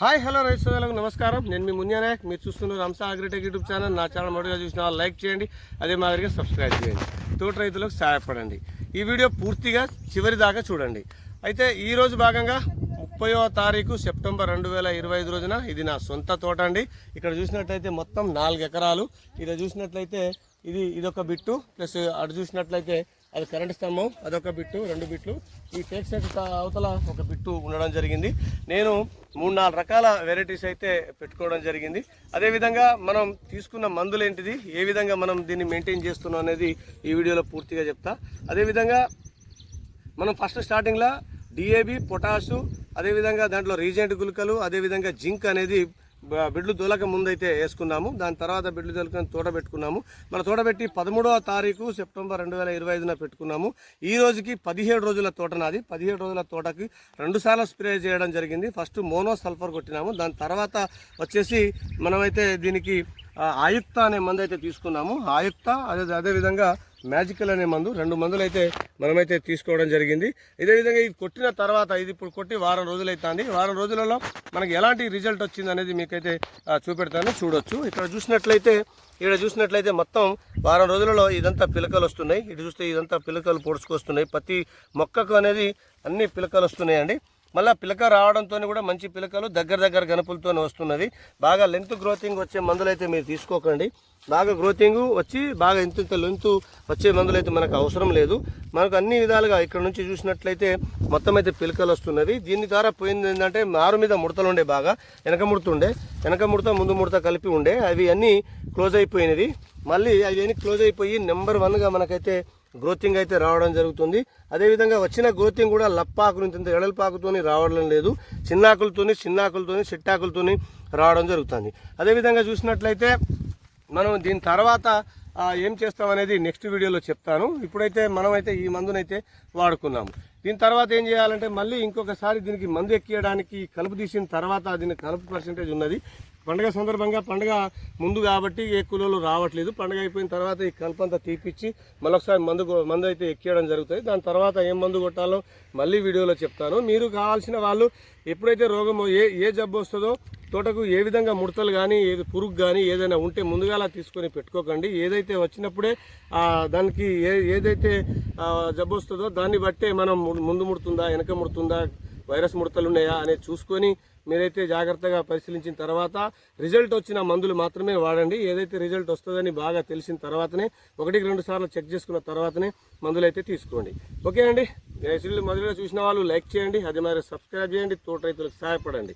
Hi hello రైతు సోదరులకు నమస్కారం. నేను మీ మున్యా మీరు చూస్తున్నారు రంసా అగ్రిటెక్ యూట్యూబ్ ఛానల్. నా ఛానల్ మొదటిగా చూసిన లైక్ చేయండి. అదే మాదిరిగా సబ్స్క్రైబ్ చేయండి. తోట రైతులకు సహాయపడండి. ఈ వీడియో పూర్తిగా చివరి దాకా చూడండి. అయితే ఈరోజు భాగంగా ముప్పయో తారీఖు సెప్టెంబర్ రెండు వేల ఇరవై ఐదు రోజున ఇది నా సొంత తోట అండి. ఇక్కడ చూసినట్లయితే మొత్తం నాలుగు ఎకరాలు. ఇక్కడ చూసినట్లయితే ఇది ఇదొక బిట్టు. ప్లస్ అటు చూసినట్లయితే అది కరెంట్ స్తంభం అదొక బిట్టు రెండు బిట్లు. ఈ టేక్ సెట్ అవతల ఒక బిట్టు ఉండడం జరిగింది. నేను మూడు నాలుగు రకాల వెరైటీస్ అయితే పెట్టుకోవడం జరిగింది. అదేవిధంగా మనం తీసుకున్న మందులు ఏంటిది ఏ విధంగా మనం దీన్ని మెయింటైన్ చేస్తున్నాం అనేది ఈ వీడియోలో పూర్తిగా చెప్తా. అదేవిధంగా మనం ఫస్ట్ స్టార్టింగ్లో డిఏబి పొటాషు అదేవిధంగా దాంట్లో రీజెంట్ గుళికలు అదేవిధంగా జింక్ అనేది బిడ్లు దొలక ముందైతే వేసుకున్నాము. దాని తర్వాత బిడ్లు దొలకని తోడబెట్టుకున్నాము మన తోడబెట్టి పదమూడవ తారీఖు సెప్టెంబర్ రెండు వేల ఇరవై ఐదున పెట్టుకున్నాము. ఈ రోజుకి పదిహేడు రోజుల తోట నాది. పదిహేడు రోజుల తోటకి రెండుసార్లు స్ప్రే చేయడం జరిగింది. ఫస్ట్ మోనో సల్ఫర్ కొట్టినాము. దాని తర్వాత వచ్చేసి మనమైతే దీనికి ఆయుక్త అనే మందు అయితే తీసుకున్నాము. ఆయుక్త అదే అదేవిధంగా మ్యాజికల్ అనే మందు. రెండు మందులు అయితే మనమైతే తీసుకోవడం జరిగింది. ఇదే విధంగా ఇది కొట్టిన తర్వాత ఇది ఇప్పుడు కొట్టి వారం రోజులు అవుతుంది వారం రోజులలో మనకి ఎలాంటి రిజల్ట్ వచ్చింది అనేది మీకైతే చూపెడతాను. చూడొచ్చు. ఇక్కడ చూసినట్లయితే ఇక్కడ చూసినట్లయితే మొత్తం వారం రోజులలో ఇదంతా పిలకలు వస్తున్నాయి. ఇటు చూస్తే ఇదంతా పిలకలు పొడుచుకొస్తున్నాయి. ప్రతి మొక్కకు అనేది అన్ని పిలకలు వస్తున్నాయండి. మళ్ళీ పిలక రావడంతో కూడా మంచి పిలకలు దగ్గర దగ్గర గనుపులతో వస్తున్నది. బాగా లెంత్ గ్రోతింగ్ వచ్చే మందులైతే మీరు తీసుకోకండి. బాగా గ్రోతింగ్ వచ్చి బాగా ఇంత ఇంత లెంత్ వచ్చే మందులు అయితే మనకు అవసరం లేదు. మనకు అన్ని విధాలుగా ఇక్కడ నుంచి చూసినట్లయితే మొత్తం అయితే పిలకలు వస్తున్నవి దీని ద్వారా పోయింది ఏంటంటే మారు మీద ముడతలు ఉండే బాగా వెనక ముడత ఉండే వెనక ముడత ముందు ముడత కలిపి ఉండే అవి అన్నీ క్లోజ్ అయిపోయినవి. మళ్ళీ అవి అన్నీ క్లోజ్ అయిపోయి నెంబర్ వన్గా మనకైతే గ్రోతింగ్ అయితే రావడం జరుగుతుంది. అదేవిధంగా వచ్చిన గ్రోతింగ్ కూడా లప్పాకు నుంచి ఇంత ఎడలపాకుతోని రావడం లేదు. చిన్నాకులతోని చిన్నాకులతోని చిట్టాకులతోని రావడం జరుగుతుంది. అదేవిధంగా చూసినట్లయితే మనం దీని తర్వాత ఏం చేస్తాం అనేది నెక్స్ట్ వీడియోలో చెప్తాను. ఇప్పుడైతే మనమైతే ఈ మందునైతే వాడుకున్నాము. దీని తర్వాత ఏం చేయాలంటే మళ్ళీ ఇంకొకసారి దీనికి మందు ఎక్కియడానికి కలుపు తీసిన తర్వాత దీని కలుపు పర్సెంటేజ్ ఉన్నది. పండగ సందర్భంగా పండగ ముందు కాబట్టి ఏ కూలీలు రావట్లేదు. పండగ అయిపోయిన తర్వాత ఈ కలుపు తీపిచ్చి మళ్ళొకసారి మందు మందు అయితే ఎక్కియడం జరుగుతుంది. దాని తర్వాత ఏం మందు కొట్టాలో మళ్ళీ వీడియోలో చెప్తాను. మీరు కావాల్సిన వాళ్ళు ఎప్పుడైతే రోగం ఏ ఏ జబ్బు వస్తుందో తోటకు ఏ విధంగా ముడతలు కానీ ఏది పురుగు కానీ ఏదైనా ఉంటే ముందుగాల తీసుకొని పెట్టుకోకండి. ఏదైతే వచ్చినప్పుడే దానికి ఏ ఏదైతే జబ్బు వస్తుందో దాన్ని బట్టే మనం ముందు ముడుతుందా వెనక ముడుతుందా వైరస్ ముడతలు ఉన్నాయా అనేది చూసుకొని మీరైతే జాగ్రత్తగా పరిశీలించిన తర్వాత రిజల్ట్ వచ్చిన మందులు మాత్రమే వాడండి. ఏదైతే రిజల్ట్ వస్తుందని బాగా తెలిసిన తర్వాతనే ఒకటికి రెండు సార్లు చెక్ చేసుకున్న తర్వాతనే మందులు అయితే తీసుకోండి. ఓకే అండి? మొదలుగా చూసిన వాళ్ళు లైక్ చేయండి అదే మరి సబ్స్క్రైబ్ చేయండి తోట రైతులకు సహాయపడండి.